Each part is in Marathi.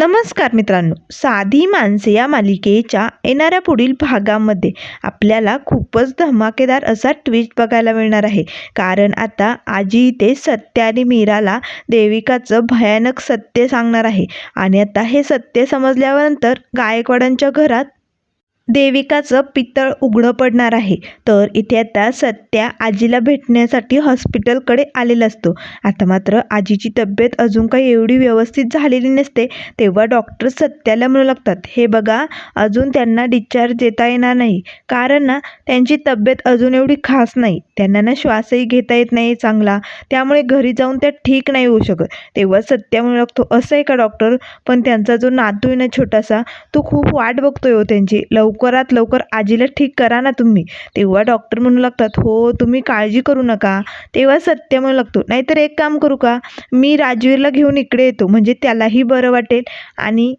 नमस्कार मित्रांनो. साधी माणसे या मालिकेच्या येणाऱ्या पुढील भागामध्ये आपल्याला खूपच धमाकेदार असा ट्विस्ट बघायला मिळणार आहे. कारण आता आजी इथे सत्य आणि मीराला देविकाचं भयानक सत्य सांगणार आहे. आणि आता हे सत्य समजल्यानंतर गायकवाडांच्या घरात देविकाचं पितळ उघडं पडणार आहे. तर इथे आता सत्या आजीला भेटण्यासाठी हॉस्पिटलकडे आलेला असतो. आता मात्र आजीची तब्येत अजून काही एवढी व्यवस्थित झालेली नसते तेव्हा डॉक्टर सत्याला म्हणू लागतात हे बघा अजून त्यांना डिस्चार्ज देता येणार नाही. कारण ना त्यांची तब्येत अजून एवढी खास नाही. त्यांना ना श्वासही घेता येत नाही चांगला. त्यामुळे घरी जाऊन त्या ठीक नाही होऊ शकत. तेव्हा सत्या म्हणू लागतो असं आहे का डॉक्टर? पण त्यांचा जो नातू आहे ना छोटासा तो खूप वाट बघतोय हो त्यांची. लवकरात लवकर आजीला ठीक करा ना तुम्ही. तेव्हा डॉक्टर म्हणू लागतात हो तुम्ही काळजी करू नका. तेव्हा सत्य म्हणू लागतो नाहीतर एक काम करू का? मी राजवीरला घेऊन इकडे येतो म्हणजे त्यालाही बरं वाटेल आणि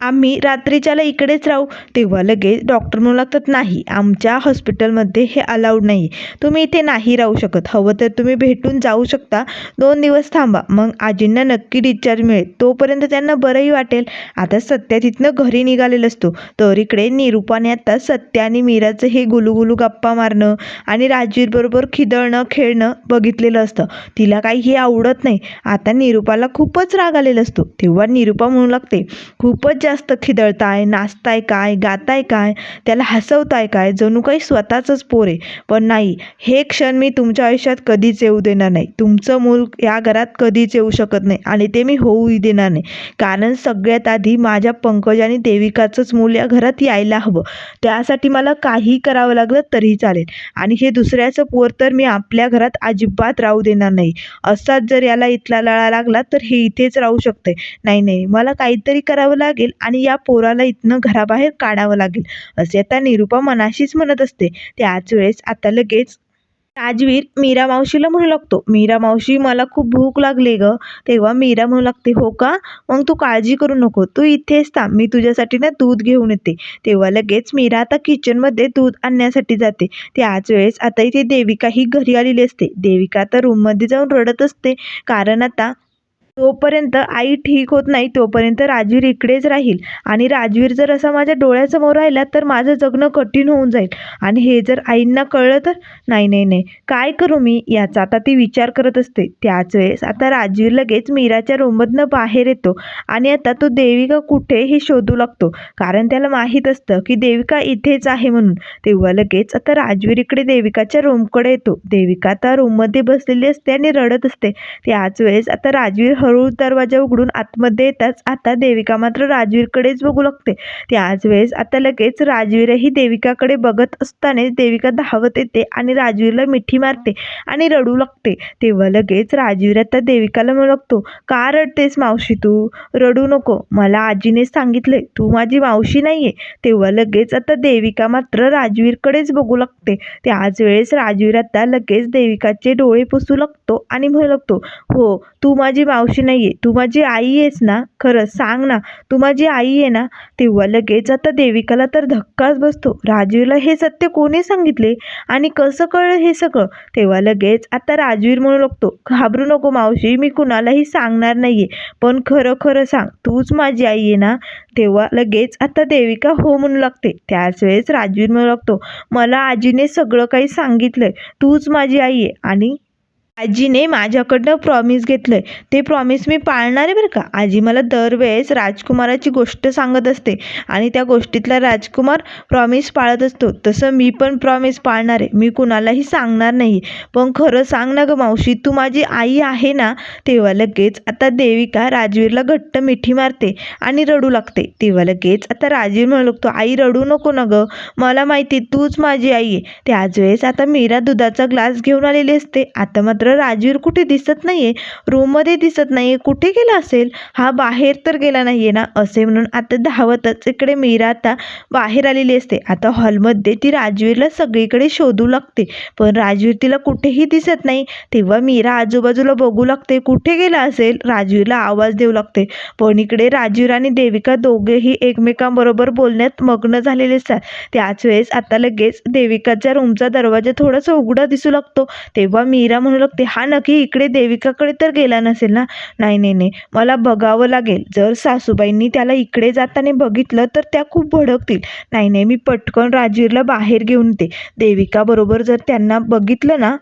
आम्ही रात्रीच्याला इकडेच राहू तेव्हा लगेच डॉक्टर म्हणू लागतात नाही. आमच्या हॉस्पिटलमध्ये हे अलाउड नाही. तुम्ही इथे नाही राहू शकत. हवं तर तुम्ही भेटून जाऊ शकता. दोन दिवस थांबा. मग आजींना नक्की डिस्चार्ज मिळेल. तोपर्यंत त्यांना बरंही वाटेल. आता सत्या तिथनं घरी निघालेलं असतो. तर इकडे निरूपाने आता सत्या आणि मीराचं हे गुलुगुलू गप्पा मारणं आणि राजवीरबरोबर खिदळणं खेळणं बघितलेलं असतं. तिला काही हे आवडत नाही. आता निरूपाला खूपच राग आलेला असतो. तेव्हा निरूपा म्हणू लागते खूपच जास्त खिदळताय नाचताय काय गाताय काय त्याला हसवताय काय जणू काही स्वतःचंच पोर आहे. पण नाही हे क्षण मी तुमच्या आयुष्यात कधीच येऊ देणार नाही. तुमचं मूल या घरात कधीच येऊ शकत नाही आणि ते मी होऊही देणार नाही. कारण सगळ्यात आधी माझ्या पंकज आणि देविकाचंच मूल या घरात यायला हवं. त्यासाठी मला काही करावं लागलं तरीही चालेल. आणि हे दुसऱ्याचं पोर तर मी आपल्या घरात अजिबात राहू देणार नाही. असाच जर याला इथला लळा लागला तर हे इथेच राहू शकते नाही नाही मला काहीतरी करावं लागेल. आणि या पोराला इथनं घराबाहेर काढावं लागेल. असे आता निरूपा मनाशीच म्हणत असते. त्याच वेळेस आता लगेच राजवीर मीरा मावशीला म्हणू लागतो. मीरा मावशी मला खूप भूक लागली ग. तेव्हा मीरा म्हणू लागते हो का? मग तू काळजी करू नको. तू इथेच थांब. मी तुझ्यासाठी ना दूध घेऊन येते. तेव्हा लगेच मीरा आता किचनमध्ये दूध आणण्यासाठी जाते. त्याच वेळेस आता इथे देविका ही घरी आलेली असते. देविका आता रूममध्ये जाऊन रडत असते. कारण आता तोपर्यंत आई ठीक होत नाही तोपर्यंत राजवीर इकडेच राहील. आणि राजवीर जर असा माझ्या डोळ्यासमोर राहिला तर माझं जगणं कठीण होऊन जाईल. आणि हे जर आईंना कळलं तर? नाही नाही नाही. काय करू मी? याचा आता ती विचार करत असते. त्याच वेळेस आता राजवीर लगेच मीराच्या रूममधनं बाहेर येतो. आणि आता तो देविका कुठे हे शोधू लागतो. कारण त्याला माहीत असतं की देविका इथेच आहे म्हणून. तेव्हा लगेच आता राजवीर इकडे देविकाच्या रूमकडे येतो. देविका आता रूममध्ये बसलेली असते आणि रडत असते. त्याच वेळेस आता राजवीर हळू दरवाजा उघडून आतमध्ये येताच आता देविका मात्र राजवीरकडेच बघू लागते. त्याच वेळेस आता लगेच राजवीरही देविकाकडे बघत असतानाच देविका धावत येते आणि राजवीरला मिठी मारते आणि रडू लागते. तेव्हा लगेच राजवीर आता देविकाला म्हणू लागतो का रडतेस मावशी तू? रडू नको. मला आजीने सांगितले तू माझी मावशी नाहीये. तेव्हा लगेच आता देविका मात्र राजवीरकडेच बघू लागते. त्याच वेळेस राजवीर आता लगेच देविकाचे डोळे पुसू लागतो आणि म्हणू लागतो हो तू माझी मावशी ची नाही आहे तू माझी आई आहेस ना खरं सांग ना तू माझी आई आहे ना तेव्हा लगेच आता देविकाला तर धक्काच बसतो. राजवीरला हे सत्य कोणी सांगितले आणि कसं कळलं हे सगळं? तेव्हा लगेच आता राजवीर म्हणू लागतो घाबरू नको मावशी मी कुणालाही सांगणार नाहीये. पण खरं खरं सांग तूच माझी आई आहे ना? तेव्हा लगेच आता देविका हो म्हणू लागते. त्याच वेळेस राजवीर म्हणू लागतो मला आजीने सगळं काही सांगितलंय. तूच माझी आई आहे. आणि आजीने माझ्याकडनं प्रॉमिस घेतलंय. ते प्रॉमिस मी पाळणार आहे बरं का? आजी मला दरवेळेस राजकुमाराची गोष्ट सांगत असते आणि त्या गोष्टीतला राजकुमार प्रॉमिस पाळत असतो. तसं मी पण प्रॉमिस पाळणार. आहे मी कुणालाही सांगणार नाही. पण खरं सांग ना गं मावशी तू माझी आई आहे ना? तेव्हा लगेच आता देविका राजवीरला घट्ट मिठी मारते आणि रडू लागते. तेव्हा लगेच आता राजवीर म्हणू लागतो आई रडू नको ना गं. मला माहिती तूच माझी आई आहे. त्याच वेळेस आता मीरा दुधाचा ग्लास घेऊन आलेली असते. आता मात्र राजवीर कुठे दिसत नाहीये रूममध्ये दिसत नाहीये कुठे गेला असेल? हा बाहेर तर गेला नाहीये ना असे म्हणून आता धावतच. इकडे मीरा आता बाहेर आलेली असते. आता हॉलमध्ये ती राजवीरला सगळीकडे शोधू लागते. पण राजवीर तिला कुठेही दिसत नाही. तेव्हा मीरा आजूबाजूला बघू लागते कुठे गेला असेल? राजवीरला आवाज देऊ लागते. पण इकडे राजवीर आणि देविका दोघेही एकमेकांबरोबर बोलण्यात मग्न झालेले असतात. त्याच वेळेस आता लगेच देविकाच्या रूमचा दरवाजा थोडासा उघडा दिसू लागतो. तेव्हा मीरा म्हणू लागते लागते हा नक्की इकडे देविकाकडे तर गेला नसेल ना? नाही नाही नाही. मला बघावं लागेल. जर सासूबाईंनी त्याला इकडे जाताना बघितलं तर त्या खूप भडकतील. नाही नाही. मी पटकन राजवीरला बाहेर घेऊन येते. देविकाबरोबर जर त्यांना बघितलं ना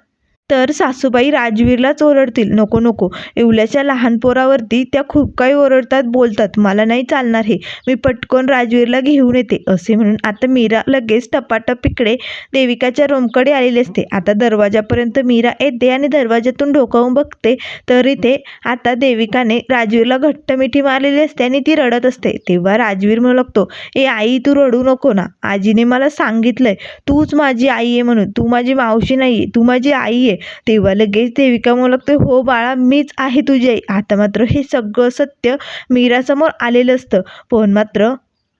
तर सासूबाई राजवीरलाच ओरडतील. नको नको. एवल्याच्या लहान पोरावरती त्या खूप काही ओरडतात बोलतात. मला नाही चालणार हे. मी पटकन राजवीरला घेऊन येते असे म्हणून आता मीरा लगेच टपाटप इकडे देविकाच्या रूमकडे आलेली असते. आता दरवाजापर्यंत मीरा येते आणि दरवाजातून ढोकावून बघते तर इथे आता देविकाने राजवीरला घट्ट मिठी मारलेली असते आणि ती रडत असते. तेव्हा राजवीर म्हणू लागतो ए आई तू रडू नको ना. आजीने मला सांगितलंय तूच माझी आई आहे म्हणून. तू माझी मावशी नाही आहे तू माझी आई आहे. तेव्हा लगेच देविका म्हणू लागते हो बाळा मीच आहे तुझी आई. आता मात्र हे सगळं सत्य मीरासमोर आलेलं असतं. पण मात्र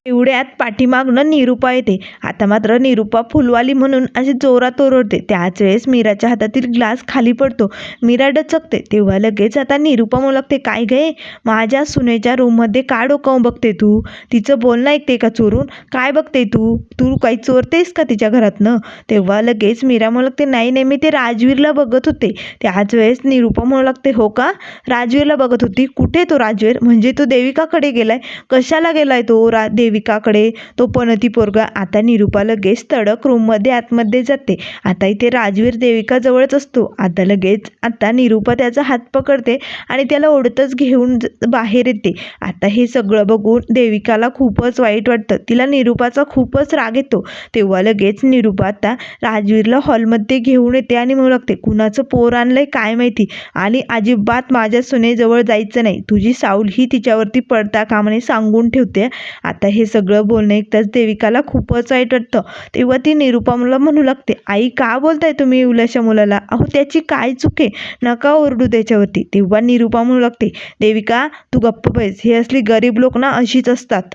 एवढ्यात पाठीमागनं निरुपा येते. आता मात्र निरुपा फुलवाली म्हणून अशी जोरात ओरडते. त्याच वेळेस मीराच्या हातातील ग्लास खाली पडतो. मीरा डचकते. तेव्हा लगेच आता निरुपा मुलगते. काय गे माझ्या सुनेच्या रूममध्ये का डोकावून बघते तू? तिचं बोलणं ऐकते का चोरून? काय बघते तू? तू काही चोरतेस का तिच्या घरातनं? तेव्हा लगेच मीरा मुलगते नाही नाही मी ते राजवीरला बघत होते. त्याच वेळेस निरुपा मुलगते लागते हो का? राजवीरला बघत होती. कुठे तो राजवीर? म्हणजे तो देविकाकडे गेलाय. कशाला गेलाय तो? रा देविकाकडे तो पणती पोरगा आता निरुपा लगेच तडक रूममध्ये आतमध्ये जाते. आता इथे राजवीर देविका जवळच असतो. आता लगेच आता निरुपा त्याचा हात पकडते आणि त्याला ओढतच घेऊन ज- बाहेर येते. आता हे सगळं बघून देविकाला खूपच वाईट वाटतं. तिला निरुपाचा खूपच राग येतो. तेव्हा लगेच निरूपा आता राजवीरला हॉलमध्ये घेऊन येते आणि म्हणू लागते कुणाचं पोर आणलंय काय माहिती? आणि अजिबात माझ्या सुनेजवळ जायचं नाही. तुझी साऊल ही तिच्यावरती पडता कामाने सांगून ठेवते. आता हे हे सगळं बोलणं ऐकताच देविकाला खूपच वाईट वाटतं. तेव्हा ती निरुपा म्हणू लागते आई का बोलताय तुम्ही इवल्याशा मुलाला? अहो त्याची काय चूक आहे? नका ओरडू त्याच्यावरती. तेव्हा निरुपा म्हणू लागते देविका तू गप्प बैस. हे असली गरीब लोक ना अशीच असतात.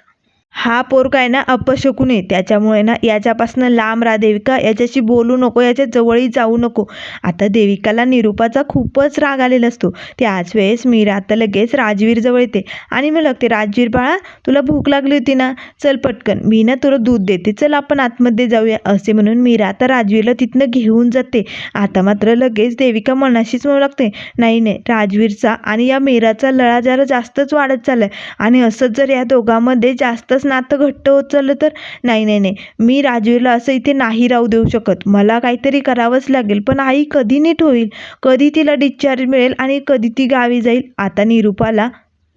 हा पोर काय ना अपशकुन. आहे त्याच्यामुळे ना याच्यापासून लांब राहा देविका. याच्याशी बोलू नको याच्या जवळही जाऊ नको. आता देविकाला निरुपाचा खूपच राग आलेला असतो. त्याच वेळेस मीरा आता लगेच राजवीरजवळ येते. आणि मी लागते राजवीर बाळा तुला भूक लागली होती ना? चल पटकन. मी ना तुला दूध देते. चल आपण आतमध्ये जाऊया. असे म्हणून मीरा आता राजवीरला तिथनं घेऊन जाते. आता मात्र लगेच देविका मनाशीच म्हणू लागते नाही नाही. राजवीरचा आणि या मीराचा लळा जरा जास्तच वाढत चाललाय. आणि असंच जर या दोघांमध्ये जास्त जास्तच नातं घट्ट होत चाललं तर? नाही नाही नाही. मी राजवीरला असं इथे नाही राहू देऊ शकत. मला काहीतरी करावंच लागेल पण आई कधी नीट होईल? कधी तिला डिस्चार्ज मिळेल आणि कधी ती गावी जाईल? आता निरुपाला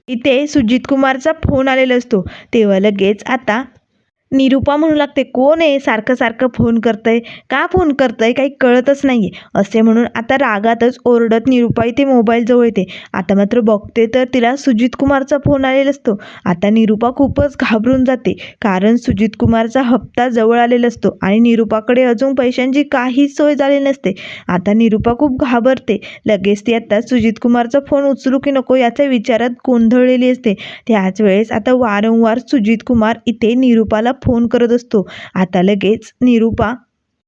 इथे सुजित कुमारचा फोन आलेला असतो. तेव्हा लगेच आता निरुपा म्हणू लागते कोण आहे? सारखं सारखं फोन करतंय. का फोन करतंय? काही कळतच नाही आहे असे म्हणून आता रागातच ओरडत निरुपा इथे मोबाईलजवळ येते. आता मात्र बघते तर तिला सुजित कुमारचा फोन आलेला असतो. आता निरुपा खूपच घाबरून जाते कारण सुजित कुमारचा हप्ता जवळ आलेला असतो आणि निरुपाकडे अजून पैशांची काहीच सोय झालेली नसते. आता निरुपा खूप घाबरते. लगेच ती आता सुजित कुमारचा फोन उचलू की नको याच्या विचारात गोंधळलेली असते. त्याच वेळेस आता वारंवार सुजित कुमार इथे निरुपाला फोन करत असतो. आता लगेच निरुपा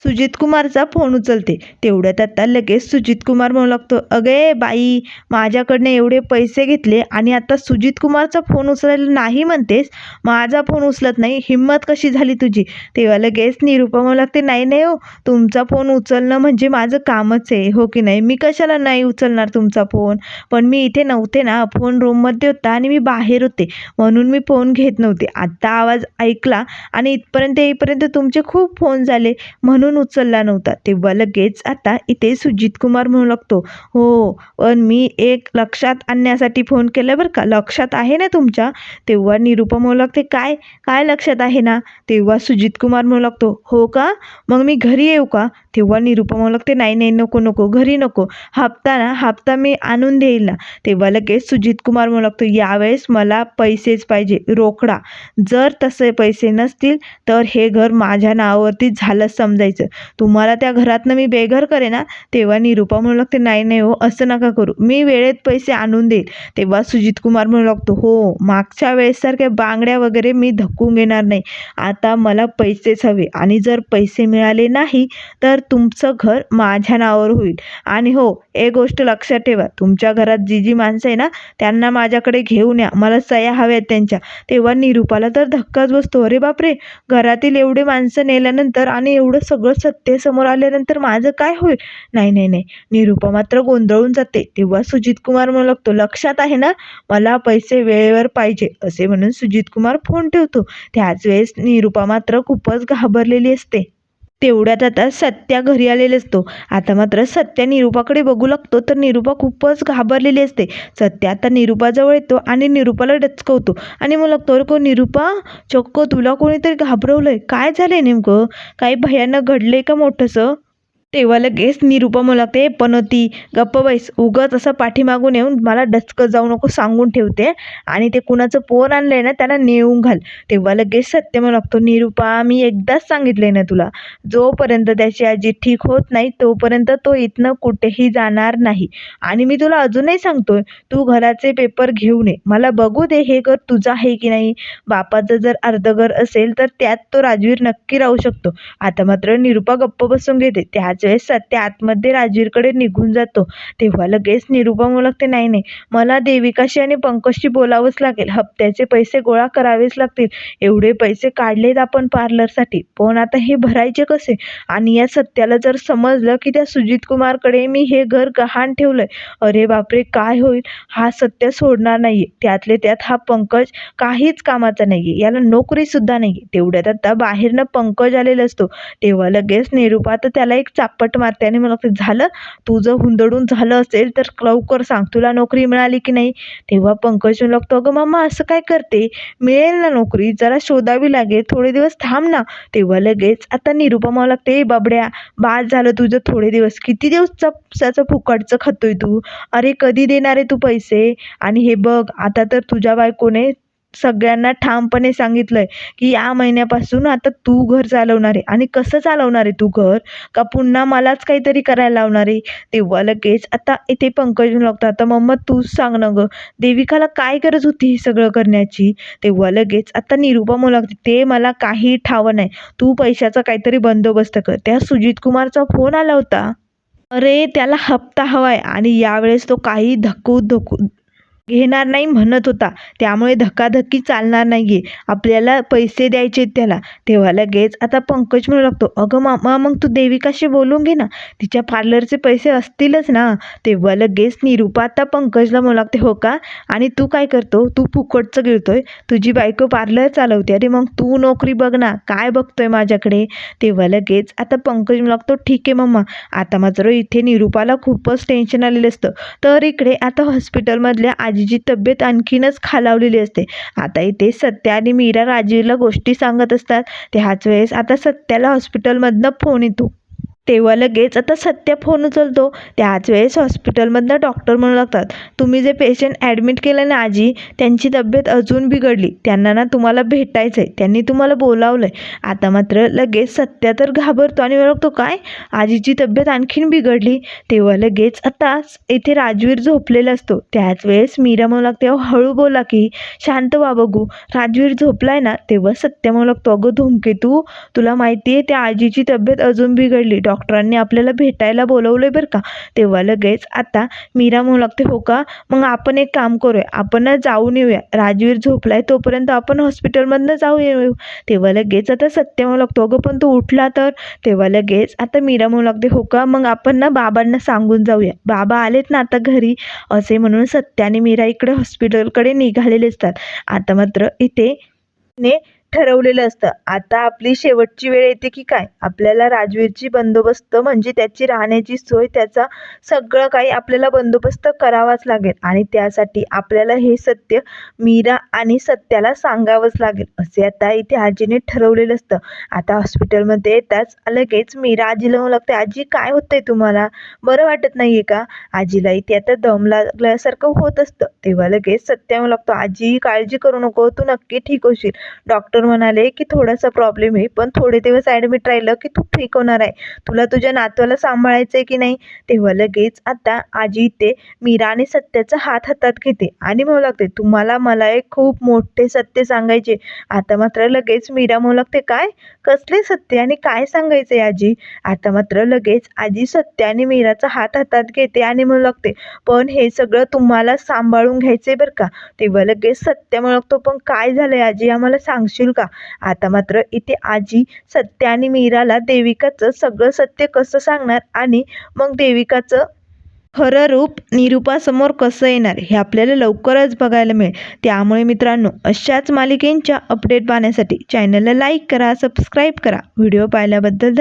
सुजित कुमारचा फोन उचलते. तेवढ्यात आता लगेच सुजित कुमार म्हणू लागतो अगे बाई माझ्याकडनं एवढे पैसे घेतले आणि आता सुजित कुमारचा फोन उचलायला नाही म्हणतेस? माझा फोन उचलत नाही हिंमत कशी झाली तुझी? तेव्हा लगेच निरुपा म्हणू लागते नाही नाही हो तुमचा फोन उचलणं म्हणजे माझं कामच आहे हो की नाही? मी कशाला नाही उचलणार तुमचा फोन? पण मी इथे नव्हते ना फोन रूममध्ये होता आणि मी बाहेर होते म्हणून मी फोन घेत नव्हते. आत्ता आवाज ऐकला आणि इथपर्यंत येईपर्यंत तुमचे खूप फोन झाले म्हणून उचलला नव्हता. तेव्हा लगेच आता इथे सुजित कुमार म्हणू लागतो हो पण मी एक लक्षात आणण्यासाठी फोन केला बरं का. लक्षात आहे ना तुमच्या? तेव्हा निरुपा म्हणू लागते काय? काय लक्षात आहे ना? तेव्हा सुजित कुमार म्हणू लागतो हो का? मग मी घरी येऊ का? तेव्हा निरुपा म्हणू लागते नाही नाही नको नको घरी नको. हप्ता ना हप्ता मी आणून देईल ना. तेव्हा लगेच सुजित कुमार म्हणू लागतो यावेळेस मला पैसेच पाहिजे रोकडा. जर तसे पैसे नसतील तर हे घर माझ्या नावावरती झालं समजायचं. तुम्हाला त्या घरातनं मी बेघर करे ना तेव्हा निरुपा म्हणू लागते नाही नाही हो असं नका करू. मी वेळेत पैसे आणून देईल. तेव्हा सुजित कुमार म्हणू लागतो हो मागच्या वेळेसारख्या बांगड्या वगैरे मी धक्कून घेणार नाही. आता मला पैसेच हवे आणि जर पैसे मिळाले नाही तर तुमचं घर माझ्या नावावर होईल. आणि हो एक गोष्ट लक्षात ठेवा तुमच्या घरात जी जी माणसं आहे ना त्यांना माझ्याकडे घेऊन या. मला सया हव्यात त्यांच्या. तेव्हा निरुपाला तर धक्काच बसतो. अरे बापरे! घरातील एवढे माणसं नेल्यानंतर आणि एवढं सगळं सगळं सत्य समोर आल्यानंतर माझं काय होईल? नाही नाही नाही. निरूपा मात्र गोंधळून जाते. तेव्हा सुजित कुमार म्हणू लागतो लक्षात आहे ना? मला पैसे वेळेवर पाहिजे असे म्हणून सुजित कुमार फोन ठेवतो. त्याच वेळेस निरूपा मात्र खूपच घाबरलेली असते. तेवढ्यात आता सत्या घरी आलेला असतो. आता मात्र सत्या निरूपाकडे बघू लागतो तर निरूपा खूपच घाबरलेली असते. सत्या आता निरूपाजवळ येतो आणि निरूपाला डचकवतो. आणि मग लागतो अरे को निरूपा? चक्क तुला कोणीतरी घाबरवलं आहे काय झालं आहे नेमकं? काही भयानक आहे का मोठंसं? तेव्हा लगेच निरुपा मला लागते पण ती गप्प बैस उगाच असं पाठीमागून येऊन मला डचकं जाऊ नको सांगून ठेवते. आणि ते कुणाचं पोर आणलंय ना त्याला नेऊन घाल. तेव्हा लगेच सत्य मला लागतो निरुपा मी एकदाच सांगितलंय ना तुला जोपर्यंत त्याची आजी ठीक होत नाही तोपर्यंत तो इथनं कुठेही जाणार नाही. आणि मी तुला अजूनही सांगतोय तू घराचे पेपर घेऊन ये. मला बघू दे हे घर तुझं आहे की नाही. बापाचं जर अर्ध घर असेल तर त्यात तो राजवीर नक्की राहू शकतो. आता मात्र निरुपा गप्प बसून घेते. त्याच वेळेस सत्य आतमध्ये राजवीरकडे निघून जातो. तेव्हा लगेच निरूपा ओळखते नाही नाही मला देविकाशी आणि पंकजशी बोलावंच लागेल. हप्त्याचे पैसे गोळा करावेच लागतील. एवढे पैसे काढलेत आपण पार्लरसाठी. पण आता हे भरायचे कसे? आणि या सत्याला जर समजलं की त्या सुजित कुमारकडे मी हे घर गहाण ठेवलंय. अरे बापरे काय होईल? हा सत्य सोडणार नाहीये. त्यातले त्यात हा पंकज काहीच कामाचा नाहीये. याला नोकरी सुद्धा नाहीये. तेवढ्यात आता बाहेरनं पंकज आलेला असतो. तेव्हा लगेच निरूपा तर त्याला एक चाप आपट मारते आणि मला ते झालं? तुझं हुंदडून झालं असेल तर लवकर सांग. तुला नोकरी मिळाली की नाही? तेव्हा पंकज म्हणू लागतो अगं मामा असं काय करते? मिळेल ना नोकरी? जरा शोधावी लागेल. थोडे दिवस थांब ना. तेव्हा लगेच आता निरुपा मला लागते बाबड्या बाद झालं तुझं थोडे दिवस. किती दिवस चपसाचं फुकटचं खातोय तू? अरे कधी देणार आहे तू पैसे? आणि हे बघ आता तर तुझ्या बायकोने सगळ्यांना ठामपणे सांगितलंय की या महिन्यापासून आता तू घर चालवणार आहे. आणि कसं चालवणार आहे तू घर? का पुन्हा मलाच काहीतरी करायला लावणार आहे? तेव्हा लगेच आता इथे पंकज येऊन लागतो. आता मम्मा तूच सांग ना गं देविकाला काय गरज होती हे सगळं करण्याची? तेव्हा लगेच आता निरूपा म्हणू लागते ते मला काही ठावं नाही. तू पैशाचा काहीतरी बंदोबस्त कर. त्या सुजित कुमारचा फोन आला होता. अरे त्याला हप्ता हवा आहे आणि यावेळेस तो काही धक्कू धक्कू घेणार नाही म्हणत होता. त्यामुळे धक्काधक्की चालणार नाही आहे आपल्याला पैसे द्यायचे त्याला. तेव्हा लगेच आता पंकज म्हणू लागतो अगं मामा मग तू देविकाशी बोलून घे ना. तिच्या पार्लरचे पैसे असतीलच ना. तेव्हा लगेच निरूपा आता पंकजला म्हणू लागते हो का? आणि तू काय करतो? तू फुकटचं गिळतोय. तुझी बायको पार्लर चालवते. अरे मग तू नोकरी बघ ना. काय बघतोय माझ्याकडे? तेव्हा लगेच आता पंकज म्हणू लागतो ठीक आहे मम्मा आता मात्र इथे निरूपाला खूपच टेन्शन आलेलं असतं. तर इकडे आता हॉस्पिटलमधल्या आजीची तब्येत आणखीनच खालावलेली असते. आता इथे सत्या आणि मीरा राजीवला गोष्टी सांगत असतात. त्याच वेळेस आता सत्याला हॉस्पिटलमधनं फोन येतो. तेव्हा लगेच आता सत्य फोन उचलतो. त्याच वेळेस हॉस्पिटलमधनं डॉक्टर म्हणू लागतात तुम्ही जे पेशंट ॲडमिट केलं ना आजी त्यांची तब्येत अजून बिघडली. त्यांना ना तुम्हाला भेटायचं आहे त्यांनी तुम्हाला बोलावलं आहे आता मात्र लगेच सत्या तर घाबरतो आणि ओळखतो काय? आजीची तब्येत आणखीन बिघडली. तेव्हा लगेच आता इथे राजवीर झोपलेला असतो. त्याच वेळेस मीरा म्हणू लागते "अहो, हळू बोला की. शांत व्हा बघू. राजवीर झोपलाय ना? तेव्हा सत्य म्हणू लागतो अगं धूमकेतू तुला माहिती आहे त्या आजीची तब्येत अजून बिघडली. डॉक्टरांनी आपल्याला भेटायला बोलवलंय बरं का. तेव्हा लगेच आता मीरा म्हणू लागते हो का? मग आपण एक काम करूया आपण ना जाऊन येऊया. राजवीर झोपलाय तोपर्यंत आपण हॉस्पिटलमधनं जाऊ येऊ तेव्हा लगेच आता सत्य म्हणू लागतो अगं पण तो उठला तर? तेव्हा लगेच आता मीरा म्हणू लागते हो का? मग आपण ना बाबांना सांगून जाऊया. बाबा आलेत ना आता घरी? असे म्हणून सत्य आणि मीरा इकडे हॉस्पिटलकडे निघालेले असतात. आता मात्र इथे ने ठरवलेलं असतं. आता आपली शेवटची वेळ येते की काय? आपल्याला राजवीरची बंदोबस्त म्हणजे त्याची राहण्याची सोय त्याचा सगळं काही आपल्याला बंदोबस्त करावाच लागेल. आणि त्यासाठी आपल्याला हे सत्य मीरा आणि सत्याला सांगावंच लागेल. असे आता इथे आजीने ठरवलेलं असतं. आता हॉस्पिटलमध्ये येताच लगेच मीरा आजीला म्हणू लागते आजी काय होतंय तुम्हाला? बरं वाटत नाहीये का? आजीला इथे आता दम लागल्यासारखं होत असतं. तेव्हा लगेच सत्य म्हणू लागतो आजी काळजी करू नको तू नक्की ठीक होशील. डॉक्टर म्हणाले की थोडासा प्रॉब्लेम आहे पण थोडे दिवस ॲडमिट राहिलं की तू ठीक होणार आहे. तुला तुझ्या नातवाला सांभाळायचं आहे की नाही? तेव्हा लगेच आता आजी इथे मीरा आणि सत्याचा हात हातात घेते आणि म्हणू लागते तुम्हाला मला एक खूप मोठे सत्य सांगायचे आता मात्र लगेच मीरा म्हणू लागते काय? कसले सत्य आणि काय सांगायचे आजी? आता मात्र लगेच आजी सत्य आणि मीराचा हात हातात घेते आणि म्हणू लागते पण हे सगळं तुम्हाला सांभाळून घ्यायचंय बरं का? तेव्हा लगेच सत्य म्हणू लागतो पण काय झालंय आजी? आम्हाला सांगशील मुलगा आता मात्र इथे आजी सत्य आणि मीराला देविकाचं सगळं सत्य कसं सांगणार आणि मग देविकाचं खरं रूप निरूपासमोर कसं येणार हे आपल्याला लवकरच बघायला मिळेल. त्यामुळे मित्रांनो अशाच मालिकेंच्या अपडेट पाहण्यासाठी चॅनलला लाईक करा सबस्क्राईब करा. व्हिडिओ पाहिल्याबद्दल